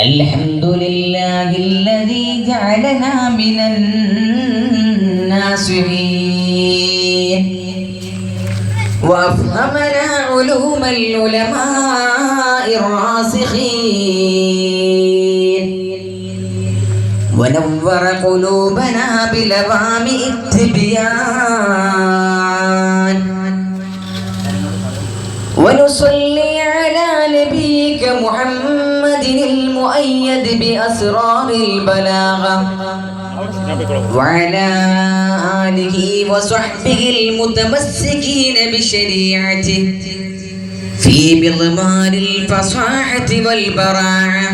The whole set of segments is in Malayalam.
الحمد لله الذي جعلنا من الناصحين. وأفهمنا علوم العلماء الراسخين. ونور قلوبنا بلوام التبيان. ونصلي على نبيك محمد المتين المؤيد بأسرار البلاغة وعلى آله وصحبه المتمسكين بشريعته في مضمار الفصاحة والبراعة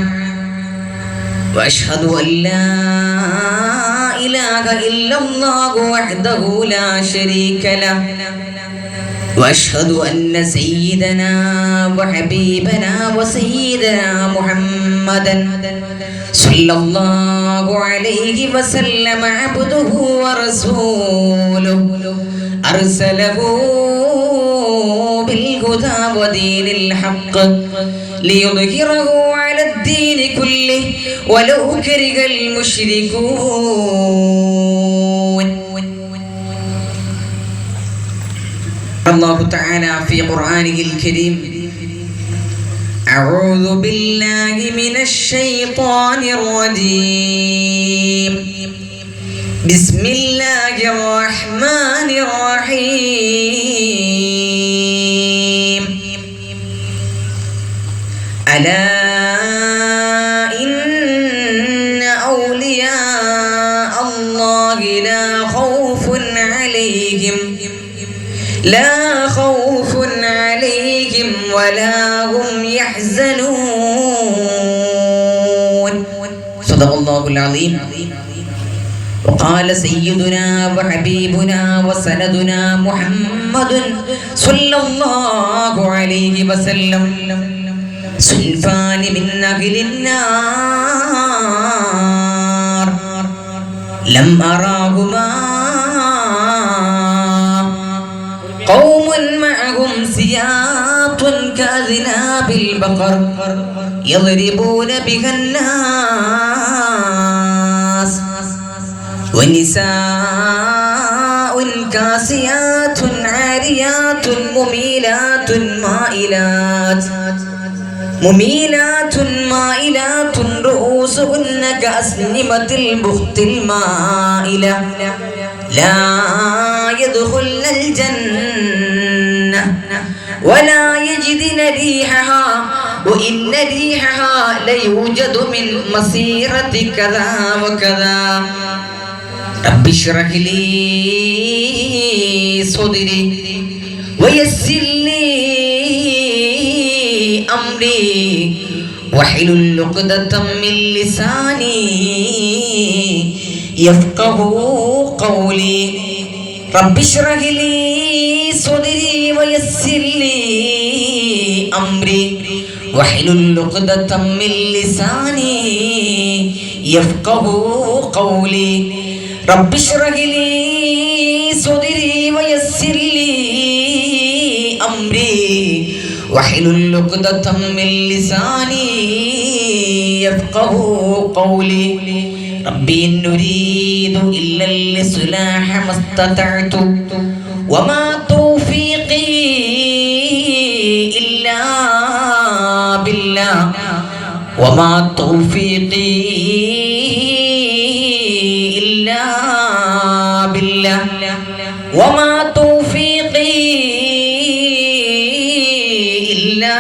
وأشهد أن لا إله إلا الله وحده لا شريك له وأشهد أن سيدنا وحبيبنا وسيدنا محمدا صلى الله عليه وسلم عبده ورسوله. أرسله بالهدى ودين الحق ليظهره على الدين كله ولو كره المشركون. الله تعالى في قرآنه الكريم. أعوذ بالله من الشيطان الرجيم. بسم الله الرحمن الرحيم. ألا إن أولياء الله لا خوف عليهم. لا صدق الله العظيم وقال سيدنا وحبيبنا وسندنا محمد صلى الله عليه وسلم صنفان من أهل النار لم أراهما قوم معهم سياط كأذناب البقر يضربون بها الناس ونساء كاسيات عاريات مميلات مائلات مميلات مائلات رؤوسهن كأسنمة البخت المائلة لا يدخلن الجنة ولا يجدن ريحها وإن ريحها ليوجد من مسيرة كذا وكذا رب اشرح لي صدري ويسر لي أمري واحلل عقدة من لساني يفقه قولي رب اشرح لي صدري ويسر لي أمري واحلل عقدة من لساني يفقه قولي. رب اشرح لي صدري ويسر لي أمري. واحلل عقدة من لساني يفقه قولي. ربي إن نريد إلا الإصلاح ما استطعت. وما وما توفيقي إلا بالله. وما توفيقي إلا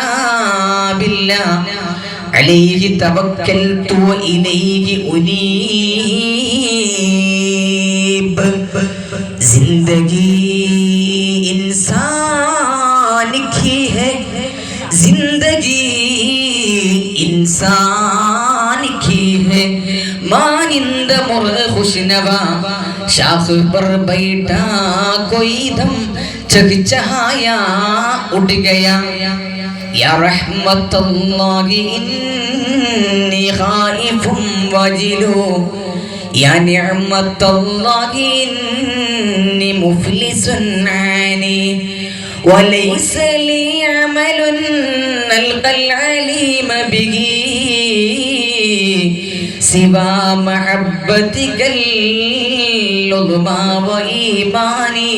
بالله. عليه توكلت وإليه أنيب. زندگی انسان کی ہے؟ زندگی इंसान की है मानिंद मुर खुशनवा शाख पर बैठा कोई दम चहचहाया उठ गया या रहमत इन्नी खाइफुम वजिलो या नियमत इन्नी मुफलिसुन आनी وليس لي عمل نلقى العليم به سوى محبتك العظمى وإيماني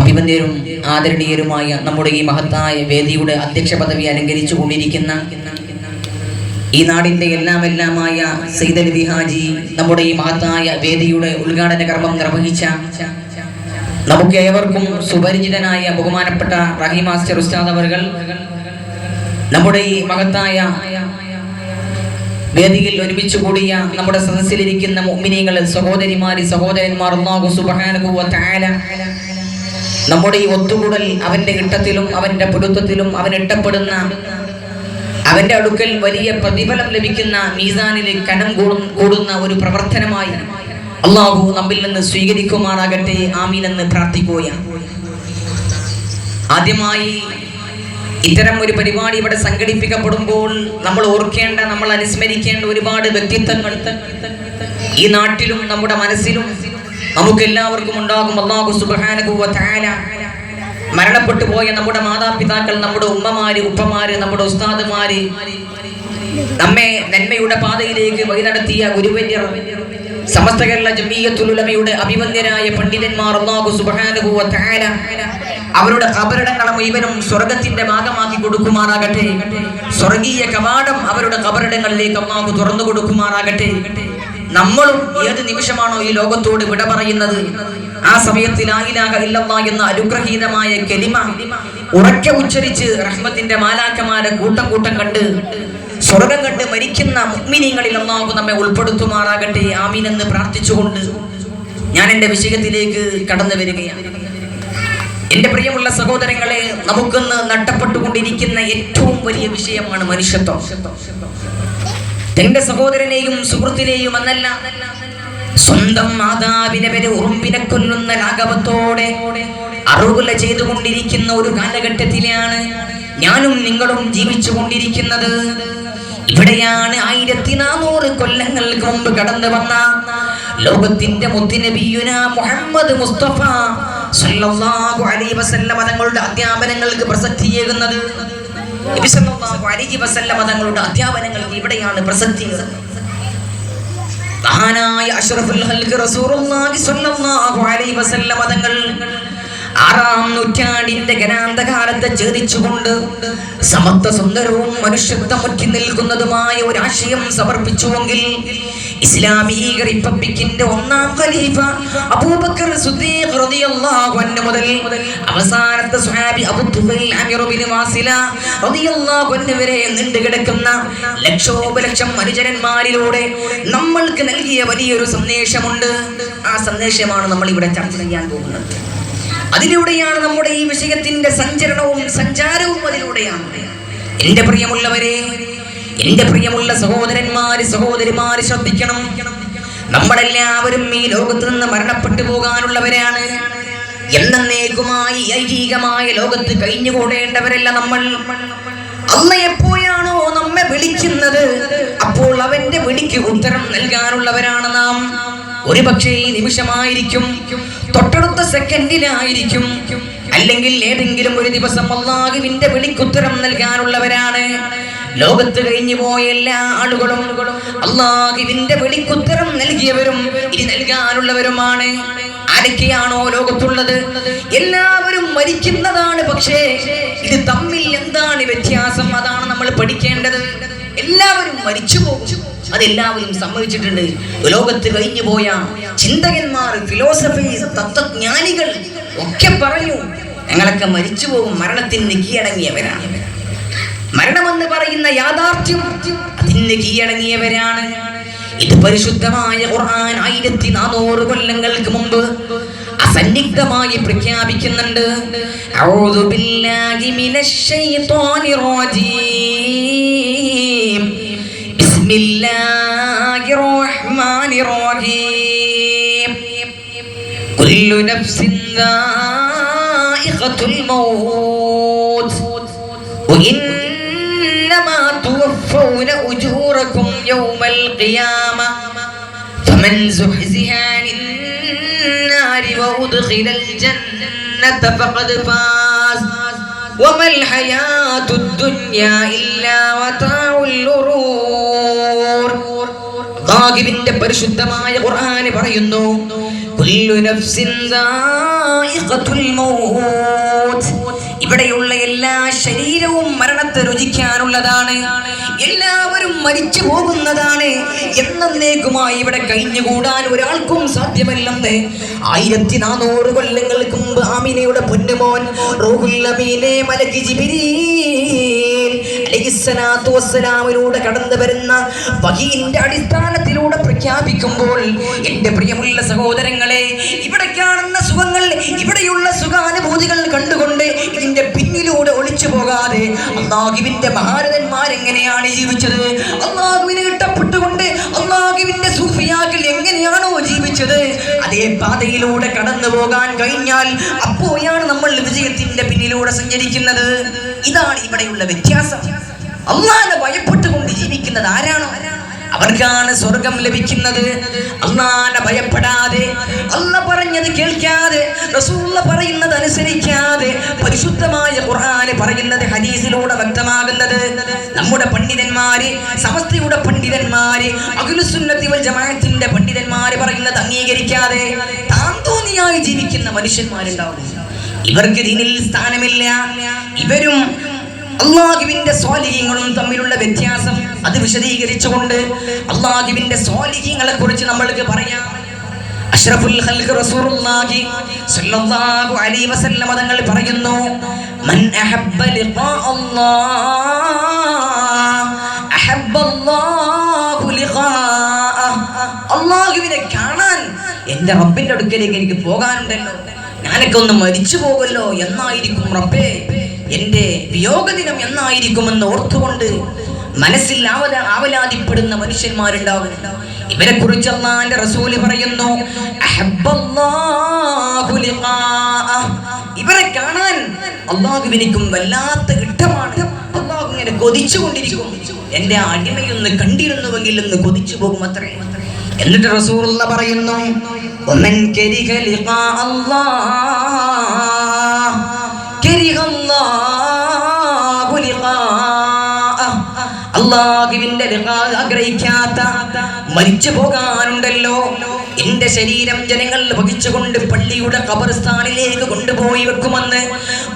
അഭിമന്യരും ആദരണീയരുമായ നമ്മുടെ ഈ മഹത്തായ വേദിയുടെ അധ്യക്ഷ പദവി അലങ്കരിച്ചു കൊണ്ടിരിക്കുന്ന ഈ നാടിന്റെ എല്ലാം എല്ലാമായ സൈദൽ ബിഹാജി നമ്മുടെ ഈ മഹത്തായ വേദിയുടെ ഉദ്ഘാടന കർമ്മം നിർവഹിച്ച നമുക്ക് ഏവർക്കും സുപരിചിതനായ ബഹുമാനപ്പെട്ട റഹീം മാസ്റ്റർ ഉസ്താദ് അവർകൾ നമ്മുടെ ഈ മഹത്തായ വേദിയിൽ ഒരുമിച്ച് കൂടിയ നമ്മുടെ സദസ്സിലിരിക്കുന്ന മുമ്മിനികൾ സഹോദരിമാര് സഹോദരന്മാർ അല്ലാഹു സുബ്ഹാനഹു വ തആല നമ്മുടെ ഈ ഒത്തുകൂടൽ അവന്റെ ഇട്ടത്തിലും അവന്റെ പൊരുത്തത്തിലും അവൻ ഇട്ടപ്പെടുന്ന അവന്റെ അടുക്കൽ വലിയ പ്രതിഫലം ലഭിക്കുന്ന മീസാനിലെ കനം കൂടും കൂടുന്ന ഒരു പ്രവർത്തനമായി അള്ളാഹു നമ്മിൽ നിന്ന് സ്വീകരിക്കുമാറാകട്ടെ ആമീൻ എന്ന് പ്രാർത്ഥിക്കുകയാണ്. ആദ്യമായി ഇത്തരം ഒരു പരിപാടി ഇവിടെ സംഘടിപ്പിക്കപ്പെടുമ്പോൾ നമ്മൾ ഓർക്കേണ്ട നമ്മൾ അനുസ്മരിക്കേണ്ട ഒരുപാട് വ്യക്തിത്വങ്ങൾ ഈ നാട്ടിലും നമ്മുടെ മനസ്സിലും നമുക്ക് എല്ലാവർക്കും ഉണ്ടാകും. അള്ളാഹു സുബ്ഹാനഹു വ തആല മരണപ്പെട്ടു പോയ നമ്മുടെ മാതാപിതാക്കൾ നമ്മുടെ ഉമ്മമാര് ഉപ്പമാര് നമ്മുടെ ഉസ്താദുമാര് നമ്മെ നന്മയുടെ പാതയിലേക്ക് വഴി നടത്തിയ ഗുരുവര്യർ സമസ്ത കേരള ജമീയത്തുലമയുടെ അഭിവന്ദ്യരായ പണ്ഡിതന്മാർ അവരുടെ കബറിടങ്ങളെ മുഴുവനും സ്വർഗത്തിന്റെ ഭാഗമാക്കി കൊടുക്കുമാറാകട്ടെ. സ്വർഗീയ കവാടം അവരുടെ കബറിടങ്ങളിലേക്ക് അള്ളാഹു തുറന്നു കൊടുക്കുമാറാകട്ടെ. നമ്മളും ഏത് നിമിഷമാണോ ഈ ലോകത്തോട് വിട പറയുന്നത്? ആ സമയത്ത് എന്ന അനുഗ്രഹീതമായ കെലിമ ഉറക്കെ ഉച്ചരിച്ച് റഹ്മത്തിന്റെ മാലാക്കമാരെ കൂട്ടം കൂട്ടം കണ്ട് സ്വർഗം കണ്ട് മരിക്കുന്ന മുഗ്മിനീങ്ങളിൽ അള്ളാഹു നമ്മെ ഉൾപ്പെടുത്തുമാറാകട്ടെ ആമീൻ എന്ന് പ്രാർത്ഥിച്ചുകൊണ്ട് ഞാൻ എന്റെ വിഷയത്തിലേക്ക് കടന്നു വരികയാണ്. എന്റെ പ്രിയമുള്ള സഹോദരങ്ങളെ നമുക്കിന്ന് നട്ടപ്പെട്ടുകൊണ്ടിരിക്കുന്ന ഏറ്റവും വലിയ വിഷയമാണ് മനുഷ്യത്വം. തന്റെ സഹോദരനെയും സുഹൃത്തിനെയും എന്നല്ല സ്വന്തം മാതാവിനെ വരെ ഉറുമ്പിനെ കൊല്ലുന്ന ലാഘവത്തോടെ അറുകുല ചെയ്തുകൊണ്ടിരിക്കുന്ന ഒരു കാലഘട്ടത്തിലാണ് ഞാനും നിങ്ങളും ജീവിച്ചു കൊണ്ടിരിക്കുന്നത് ഇവിടെയാണ് ആയിരത്തി നാനൂറ് കൊല്ലങ്ങൾക്ക് മുമ്പ് കടന്നു വന്ന ലോകത്തിന്റെ മുത്തിനബിയുന മുഹമ്മദ് മുസ്തഫ സല്ലല്ലാഹു അലൈഹി വസല്ലമ തങ്ങളുടെ അധ്യാപനങ്ങൾക്ക് പ്രസക്തിയേകുന്നത് തങ്ങളുടെ അധ്യാപനങ്ങൾക്ക് ഇവിടെയാണ് പ്രസക്തി മഹാനായ അഷ്റഫുൽ ഹൽക്ക് റസൂലുള്ളാഹി സ്വല്ലല്ലാഹു അലൈഹി വസല്ലമ തങ്ങൾ ആറാം നൂറ്റാണ്ടിന്റെ ഗനാന്തകാലത്തെ ഛേദിച്ചുകൊണ്ട് സമത്വ സുന്ദരവും മനുഷ്യത്വം മുറ്റി നിൽക്കുന്നതുമായ ഒരു ആശയം സമർപ്പിച്ചുവെങ്കിൽ ഇസ്ലാമിക റിപ്പബ്ലിക്കിന്റെ ഒന്നാം ഖലീഫ അബൂബക്കർ സിദ്ദീഖ് റളിയല്ലാഹു അൻഹു മുതൽ അവസാനത്തെ സ്വഹാബി അബൂ തുഫൈൽ അമീർ വാസില റളിയല്ലാഹു അൻഹു വരെ നീണ്ടു കിടക്കുന്ന ലക്ഷോപലക്ഷം അനുചരന്മാരിലൂടെ നമ്മൾക്ക് നൽകിയ വലിയൊരു സന്ദേശമുണ്ട്. ആ സന്ദേശമാണ് നമ്മൾ ഇവിടെ ചർച്ച ചെയ്യാൻ പോകുന്നത്. അതിലൂടെയാണ് നമ്മുടെ ഈ വിഷയത്തിന്റെ സഞ്ചരണവും സഞ്ചാരവും അതിലൂടെയാണ്. എന്റെ പ്രിയമുള്ളവരെ എന്റെ പ്രിയമുള്ള സഹോദരന്മാര് സഹോദരിമാര് ശ്രദ്ധിക്കണം. നമ്മളെല്ലാവരും ഈ ലോകത്ത് നിന്ന് മരണപ്പെട്ടു പോകാനുള്ളവരാണ്. എന്നേക്കുമായി ഐഹികമായ ലോകത്ത് കഴിഞ്ഞുകൂടേണ്ടവരല്ല നമ്മൾ. അല്ല എപ്പോഴാണോ നമ്മെ വിളിക്കുന്നത് അപ്പോൾ അവന്റെ വിളിക്ക് ഉത്തരം നൽകാനുള്ളവരാണ് നാം. ഒരു പക്ഷേ ഈ നിമിഷമായിരിക്കും തൊട്ടടുത്ത സെക്കൻഡിലായിരിക്കും അല്ലെങ്കിൽ ഏതെങ്കിലും ഒരു ദിവസം അള്ളാഹുവിന്റെ വിളിക്കുത്തരം നൽകാനുള്ളവരാണ്. ലോകത്ത് കഴിഞ്ഞു പോയ എല്ലാ ആളുകളും അള്ളാഹുവിന്റെ വിളിക്കുത്തരം നൽകിയവരും ഇനി നൽകാനുള്ളവരുമാണ്. ആരൊക്കെയാണോ ലോകത്തുള്ളത്? എല്ലാവരും മരിക്കുന്നതാണ് പക്ഷേ ഇത് തമ്മിൽ എന്താണ് വ്യത്യാസം? അതാണ് നമ്മൾ പഠിക്കേണ്ടത്. എല്ലാവരും മരിച്ചു പോകും. അതെല്ലാവരും സമ്മതിച്ചിട്ടുണ്ട്. ലോകത്ത് കഴിഞ്ഞു പോയ ചിന്തകന്മാർ ഫിലോസഫീസ് തത്വജ്ഞാനികൾ ഒക്കെ പറഞ്ഞു ഞങ്ങളൊക്കെ മരിച്ചു പോകും മരണത്തിന് കീഴടങ്ങിയവരാണ്. മരണമെന്ന് പറയുന്ന യാഥാർത്ഥ്യം അതിന് കീഴടങ്ങിയവരാണ്. ഇത് പരിശുദ്ധമായ ഖുർആൻ ആയിരത്തി നാനൂറ് കൊല്ലങ്ങൾക്ക് മുമ്പ് അസന്നിഗ്ധമായി പ്രഖ്യാപിക്കുന്നുണ്ട്. ഔദു ബില്ലാഹി റജീം. بسم الله الرحمن الرحيم كل نفس ذائقة الموت وإنما توفون أجوركم يوم القيامة فمن زحزها عن النار وأدخل الجنة فقد فاز وما الحياة الدنيا إلا وتاوى അള്ളാഹുവിന്റെ പരിശുദ്ധമായ ഖുർആൻ പറയുന്നു കുല്ലു നഫ്സിൻ മൗത്ത്. ഇവിടെയുള്ള എല്ലാ ശരീരവും മരണത്തെ രുചിക്കാനുള്ളതാണ് എല്ലാവരും മരിച്ചു പോകുന്നതാണ്. എന്നേക്കുമായി ഇവിടെ കഴിഞ്ഞുകൂടാൻ ഒരാൾക്കും സാധ്യമല്ലെന്ന് ആയിരത്തി നാനൂറ് കൊല്ലങ്ങൾക്ക് മുമ്പ് ആമിനയുടെ പൊന്നുമോൻ റോഹുല്ലമീനെ മലക്ക് ജിബിരീൽ വസ്സലാമിലൂടെ കടന്നു വരുന്ന വഹീന്റെ അടിസ്ഥാനത്തിലൂടെ പ്രഖ്യാപിക്കുമ്പോൾ എന്റെ പ്രിയമുള്ള സഹോദരങ്ങളെ ഇവിടെ കാണുന്ന സുഖങ്ങൾ ഇവിടെയുള്ള സുഖാനുഭൂതികൾ കണ്ടുകൊണ്ട് ഇതിന്റെ പിന്നിലൂടെ ഒളിച്ചു പോകാതെ അള്ളാഹുവിന്റെ മഹാരഥന്മാർ എങ്ങനെയാണ് ജീവിച്ചത്? അള്ളാഹുവിനെ ഇട്ടപ്പെട്ടുകൊണ്ട് അള്ളാഹുവിന്റെ സൂഫിയാക്കൾ എങ്ങനെയാണോ ജീവിച്ചത്? അതേ പാതയിലൂടെ കടന്നു പോകാൻ കഴിഞ്ഞാൽ അപ്പോഴാണ് നമ്മൾ വിജയത്തിന്റെ പിന്നിലൂടെ സഞ്ചരിക്കുന്നത്. ഇതാണ് ഇവിടെയുള്ള വ്യത്യാസം. അള്ളാനെ ഭയപ്പെട്ടുകൊണ്ട് ജീവിക്കുന്നത് ആരാണോ? അവർക്കാണ് സ്വർഗം ലഭിക്കുന്നത്. അള്ളാനെ ഭയപ്പെടാതെ അല്ല പറഞ്ഞത് കേൾക്കാതെ റസൂള്ള പറയുന്നത് അനുസരിക്കാതെ പരിശുദ്ധമായ ഖുർആാന് പറയുന്നത് ഹദീസിലൂടെ വ്യക്തമാകുന്നത്. നമ്മുടെ പണ്ഡിതന്മാര് സമസ്തയുടെ പണ്ഡിതന്മാര് അഖിലുസുന്നത്തി വൽ ജമാഅത്തിന്റെ പണ്ഡിതന്മാര് പറയുന്നത് അംഗീകരിക്കാതെ താൻ തോന്നിയായി ജീവിക്കുന്ന മനുഷ്യന്മാരുണ്ടാവും. ഇവർക്ക് ദീനിൽ സ്ഥാനമില്ല. ഇവരും അള്ളാഹുവിന്റെ സ്വാലിഹ്യങ്ങളും തമ്മിലുള്ള വ്യത്യാസം അത് വിശദീകരിച്ചുകൊണ്ട് അള്ളാഹുവിന്റെ സ്വാലിഹ്യങ്ങളെ കുറിച്ച് നമ്മൾക്ക് പറയാം. അഷ്റഫുൽ ഖൽഖ് റസൂലുള്ളാഹി സ്വല്ലല്ലാഹു അലൈഹി വസല്ലം തങ്ങൾ പറയുന്നു മൻ അഹബ്ബ ലിഖാ അല്ലാഹ് അഹബ്ബ അല്ലാഹു ലിഖാ അല്ലാഹുവിനെ കാണാൻ എന്റെ റബ്ബിന്റെ അടുക്കലേക്ക് എനിക്ക് പോകാനുണ്ടല്ലോ. ഞാനൊക്കെ ഒന്ന് മരിച്ചു പോകല്ലോ എന്നായിരിക്കും റബ്ബേ. എന്റെ വിയോഗദിനം എന്നായിരിക്കുമെന്ന് ഓർത്തുകൊണ്ട് മനസ്സിൽ ആവല ആവലാതിപ്പെടുന്ന മനുഷ്യന്മാരുണ്ടാവും. ഇവരെ കുറിച്ച് അള്ളാന്റെ റസൂൽ പറയുന്നു. ഇവരെ കാണാൻ അള്ളാഹുവിനിക്കും വല്ലാത്ത ഇഷ്ടമാണ്. അള്ളാഹു ഇങ്ങനെ കൊതിച്ചുകൊണ്ടിരിക്കും. എന്റെ അടിമയൊന്ന് കണ്ടിരുന്നുവെങ്കിൽ എന്ന് കൊതിച്ചു പോകും അത്രേ. എന്നിട്ട് റസൂലുള്ള പറയുന്നു ഒന്നൻ കരിഹ ലിഖാ അല്ലാഹ്. കരിഹ അല്ലാഹു ആഗ്രഹിക്കാത്ത മരിച്ചു പോകാനുണ്ടല്ലോ. എന്റെ ശരീരം ജനങ്ങൾ വഹിച്ചുകൊണ്ട് പള്ളിയുടെ കബർസ്ഥാനിലേക്ക് കൊണ്ടുപോയി വെക്കുമെന്ന്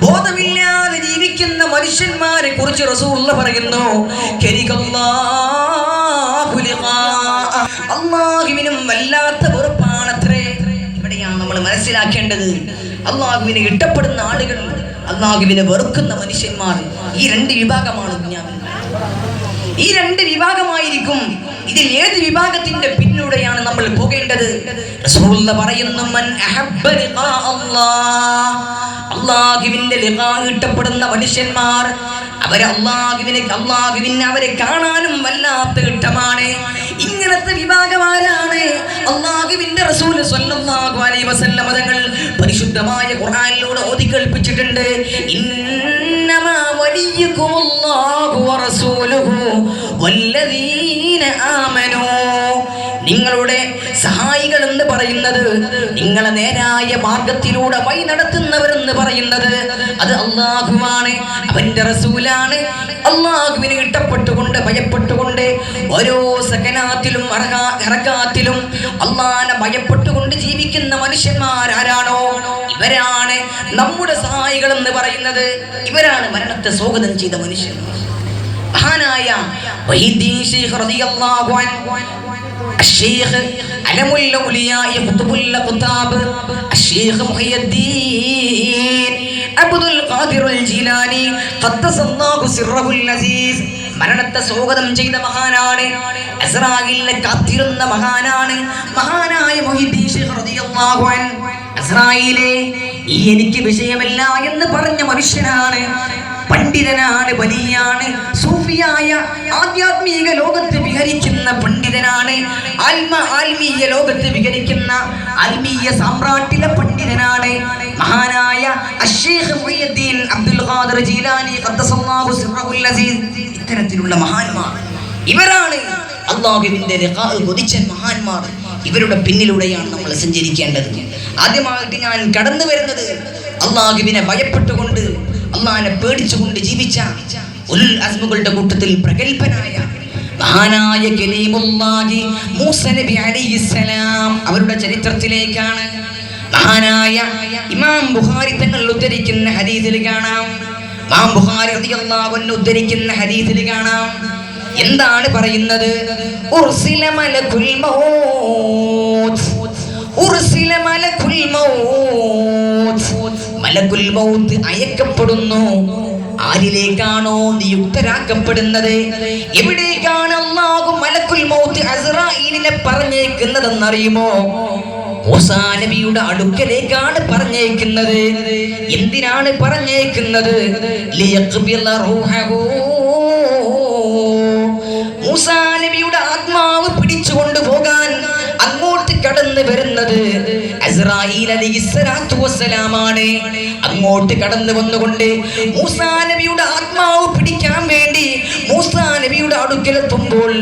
ബോധമില്ലാതെ ജീവിക്കുന്ന മനുഷ്യന്മാരെ കുറിച്ച് റസൂള്ള പറയുന്നു. അള്ളാഹുവിനും വല്ലാത്ത വെറുപ്പാണത്രേ. ഇവിടെയാണ് നമ്മൾ മനസ്സിലാക്കേണ്ടത്. അള്ളാഹുവിനെ ഇഷ്ടപ്പെടുന്ന ആളുകൾ അള്ളാഹുവിനെ വെറുക്കുന്ന മനുഷ്യന്മാർ ഈ രണ്ട് വിഭാഗമാണ് ദുനിയാവിൽ. ഈ രണ്ട് വിഭാഗമായിരിക്കും ഇതിൽ ഏത് വിഭാഗത്തിന്റെ പിന്നിലൂടെയാണ് നമ്മൾ പോകേണ്ടത്? പറയുന്നു അള്ളാഹുവിന്റെ ഇഷ്ടപ്പെടുന്ന മനുഷ്യന്മാർ. അവരെ അള്ളാഹുവിനെ അള്ളാഹുവിന് അവരെ കാണാനും വല്ലാത്ത ഇഷ്ടമാണ് ഇങ്ങനത്തെ വിഭാഗമാരാണ് അള്ളാഹുവിന്റെ റസൂൽ സ്വല്ലല്ലാഹു അലൈഹി വസല്ലം തങ്ങൾ പരിശുദ്ധമായ ഖുർആനിലൂടെ ഓതി കേൾപ്പിച്ചിട്ടുണ്ട്. ഇന്നമാ വലിയകുമുല്ലാഹു വറസൂലുഹു വല്ലദീന ആമനൂ നിങ്ങളുടെ സഹായികൾ എന്ന് പറയുന്നത് നിങ്ങളെ നേരായ മാർഗത്തിലൂടെ വഴി നടത്തുന്നവരെന്ന് പറയുന്നത് അത് അള്ളാഹുവാണ് അവന്റെ റസൂലാണ്. അള്ളാഹുവിന് ഇഷ്ടപ്പെട്ടുകൊണ്ട് ഭയപ്പെട്ടുകൊണ്ട് ഓരോ സകനാത്തിലും ഇറക്കാത്തിലും അള്ളാനെ ഭയപ്പെട്ടുകൊണ്ട് ജീവിക്കുന്ന മനുഷ്യന്മാരാരാണോ? ഇവരാണ് നമ്മുടെ സഹായികൾ എന്ന് പറയുന്നത്. ഇവരാണ് മരണത്തെ സ്വാഗതം ചെയ്ത മനുഷ്യന്മാർ. മഹാനായ വഹീദ്ദീൻ ശൈഖ് റളിയല്ലാഹു അൻഹു الشيخ علم الأولياء قطب الأقطاب الشيخ محي الدين عبد القادر الجيلاني قدس الله سره العزيز മരണത്തെ സ്വാഗതം ചെയ്ത മഹാനാണ് അസ്രായിലിനെ കാത്തിരുന്ന മഹാനാണ് മഹാനായ മൊഹിദ്ദീൻ ശൈഖ് റളിയല്ലാഹു അൻഹു അസ്രായിലെ ഈ എനിക്ക് വിഷയമല്ല എന്ന് പറഞ്ഞ മനുഷ്യനാണ് പണ്ഡിതനാണ് വലിയാണ് സൂഫിയായ ആധ്യാത്മിക ലോകത്ത് വിഹരിക്കുന്ന പണ്ഡിതനാണ്. ആത്മ ആത്മീയ ലോകത്ത് വിഹരിക്കുന്ന ആത്മീയ സാമ്രാട്ടിലെ പണ്ഡിതനാണ്. മഹാനായ അബ്ദുൽ ഖാദർ ജീലാനി ഇത്തരത്തിലുള്ള മഹാന്മാർ. ഇവരാണ് അള്ളാഹുവിന്റെ കൊതിച്ച മഹാന്മാർ. ഇവരുടെ പിന്നിലൂടെയാണ് നമ്മൾ സഞ്ചരിക്കേണ്ടത്. ആദ്യമായിട്ട് ഞാൻ കടന്നു വരുന്നത് അള്ളാഹുവിനെ ഭയപ്പെട്ടുകൊണ്ട് അള്ളാഹിനെ പേടിച്ചുകൊണ്ട് ജീവിച്ച ഉൽ അസ്മുകളുടെ കൂട്ടത്തിൽ പ്രഗത്ഭനായ മഹാനായ കലീമുല്ലാഹി മൂസ നബി അലൈഹിസ്സലാം അവരുടെ ചരിത്രത്തിലേക്കാണ് മഹാനായ ഇമാം ബുഹാരി തങ്ങൾ ഉദ്ധരിക്കുന്ന ഹദീസിൽ കാണാം. ഇമാം ബുഹാരി റളിയല്ലാഹു അൻഹു ഉദ്ധരിക്കുന്ന ഹദീസിൽ കാണാം. എന്താണ് പറയുന്നത്? ഉർസില മലകുൽ മൗത്ത്. ഉർസില മലകുൽ മൗത്ത്. മലകുൽ മൗത്ത് അയക്കപ്പെടുന്നു. ആരിലേക്കാണോ നിയുക്തരാക്കപ്പെടുന്നത് എവിടേക്കാണ് അള്ളാഹു മലക്കുൽ മൗത്ത് അസ്രായിലിനെ പറഞ്ഞേക്കുന്നതെന്നറിയുമോ? നബിയുടെ അടുക്കലേക്കാണ് പറഞ്ഞേക്കുന്നത്. എന്തിനാണ് പറഞ്ഞേക്കുന്നത്. മൂസാ കടന്നു വരുന്നത്. അസ്രായീൽ അലൈഹിസ്സലാത്തു വസ്സലാമാണ്. അങ്ങോട്ട് കടന്നു വന്നുകൊണ്ട് മൂസാ നബിയുടെ ആത്മാവ് പിടിക്കാൻ വേണ്ടി മൂസാ നബിയുടെ അടുക്കലെത്തുമ്പോൾ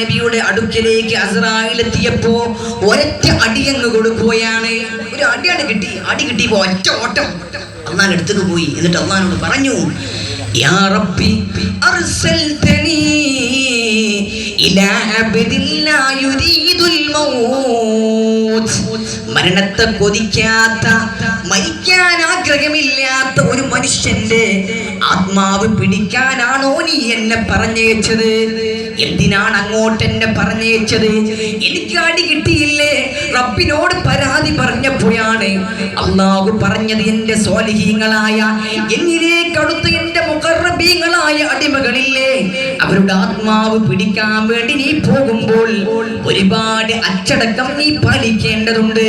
നബിയുടെ അടുക്കലേക്ക് അസറായിൽ എത്തിയപ്പോ ഒരൊറ്റ അടിയങ്ങ് കൊടുക്കുകയാണ്. ഒരു അടിയാണ് കിട്ടി. അടി കിട്ടിയപ്പോ ഒറ്റ ഓട്ടം. അന്നാൻ എടുത്തു പോയി. എന്നിട്ട് അന്നാനോട് പറഞ്ഞു മരണത്തെ കൊതിക്കാത്ത മരിക്കാൻ ആഗ്രഹമില്ലാത്ത ഒരു മനുഷ്യന്റെ ആത്മാവ് പിടിക്കാനാണോ നീ എന്നെ പറഞ്ഞയച്ചത്? എന്തിനാണ് അങ്ങോട്ട് എന്നെ പറഞ്ഞയച്ചത്? എനിക്ക് അടി കിട്ടിയില്ലേ? റബ്ബിനോട് പരാതി പറഞ്ഞപ്പോഴാണ് അള്ളാഹു പറഞ്ഞത് എന്റെ സ്വാലിഹീങ്ങളായ എന്നിലേക്ക് അടുത്ത എന്റെ മുഖറബീങ്ങളായ അടിമകളില്ലേ? അവരുടെ ആത്മാവ് പിടിക്കാൻ വേണ്ടി നീ പോകുമ്പോൾ ഒരുപാട് അച്ചടക്കം നീ പാലിക്കേണ്ടതുണ്ട്.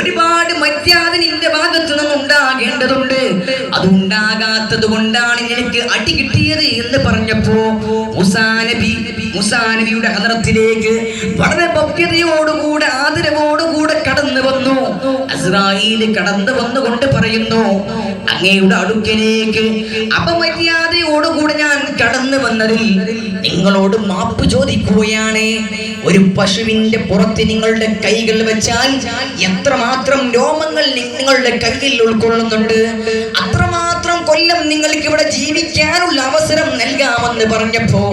ഒരുപാട് മര്യാദ നിന്റെ ഭാഗത്തു നിന്നും ഉണ്ടാകേണ്ടതുണ്ട്. അതുണ്ടാകാത്തത് കൊണ്ടാണ് നിനക്ക് അടി കിട്ടിയത് എന്ന് പറഞ്ഞപ്പോ മുസാനബി മുസാ നബിയുടെ ഹദറത്തിലേക്ക് വളരെ ഭവ്യതയോടുകൂടെ ആദരവോടുകൂടെ കടന്നു വന്നു. അസ്രായേൽ കടന്നു വന്നുകൊണ്ട് പറയുന്നു അങ്ങയുടെ അടുക്കലേക്ക് അപമര്യാദയോടുകൂടെ ഞാൻ കടന്നു വന്നതിൽ നിങ്ങളോട് മാപ്പ് ചോദിക്കുകയാണ്. ഒരു പശുവിന്റെ പുറത്ത് നിങ്ങളുടെ കൈകൾ വെച്ചാൽ എത്രമാത്രം രോമങ്ങൾ നിങ്ങളുടെ കയ്യിൽ ഉൾക്കൊള്ളുന്നുണ്ട്? അത്രമാത്രം കൊല്ലം നിങ്ങൾക്ക് ഇവിടെ ജീവിക്കാനുള്ള അവസരം നൽകാമെന്ന് പറഞ്ഞപ്പോ